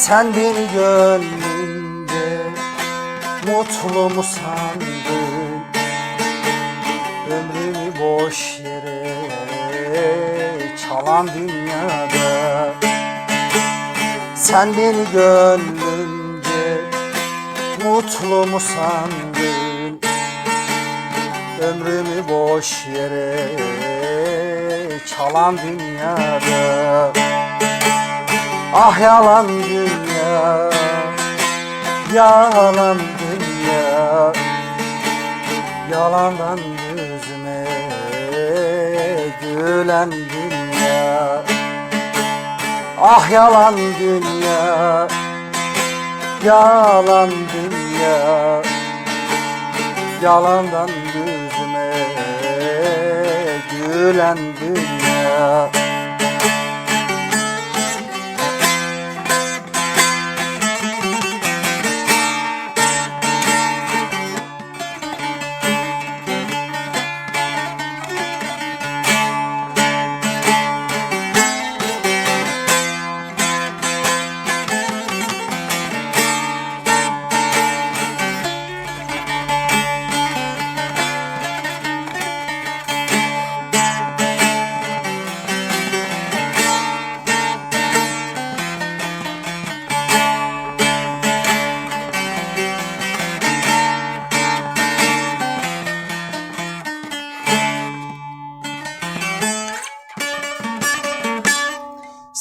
Sen beni gönlünde Mutlu mu sandın? Ömrümü boş yere Çalan dünyada. Sen beni gönlünde Mutlu mu sandın? Ömrümü boş yere Çalan dünyada Ah yalan dünya Yalan dünya. Yalandan yüzüme Gülen dünya. Ah yalan dünya Yalan dünya. Yalandan yüzüme Gülen dünya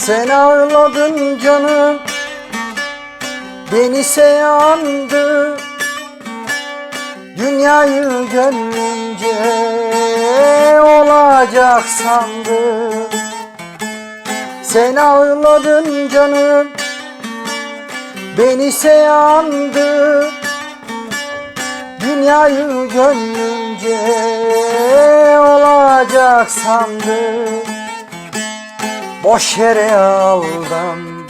Sen ağladın canım Beni seyandı. Dünyayı gönlünce olacak sandı. Sen ağladın canım Beni seyandı. Dünyayı gönlünce olacak sandı Boş yere aldandım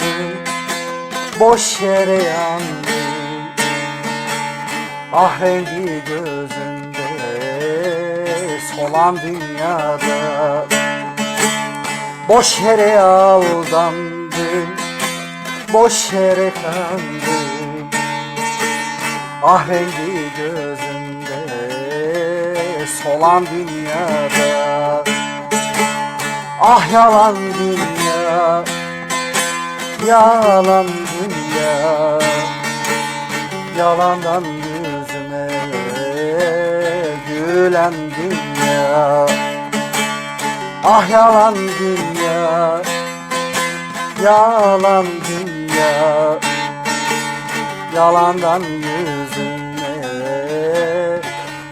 Boş yere yandım. Ah rengi gözünde Solan dünyada. Boş yere aldandım Boş yere kandım Ah rengi gözünde Solan dünyada Ah yalan dünya Yalan dünya. Yalandan yüzüme Gülen dünya. Ah yalan dünya Yalan dünya. Yalandan yüzüme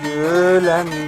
Gülen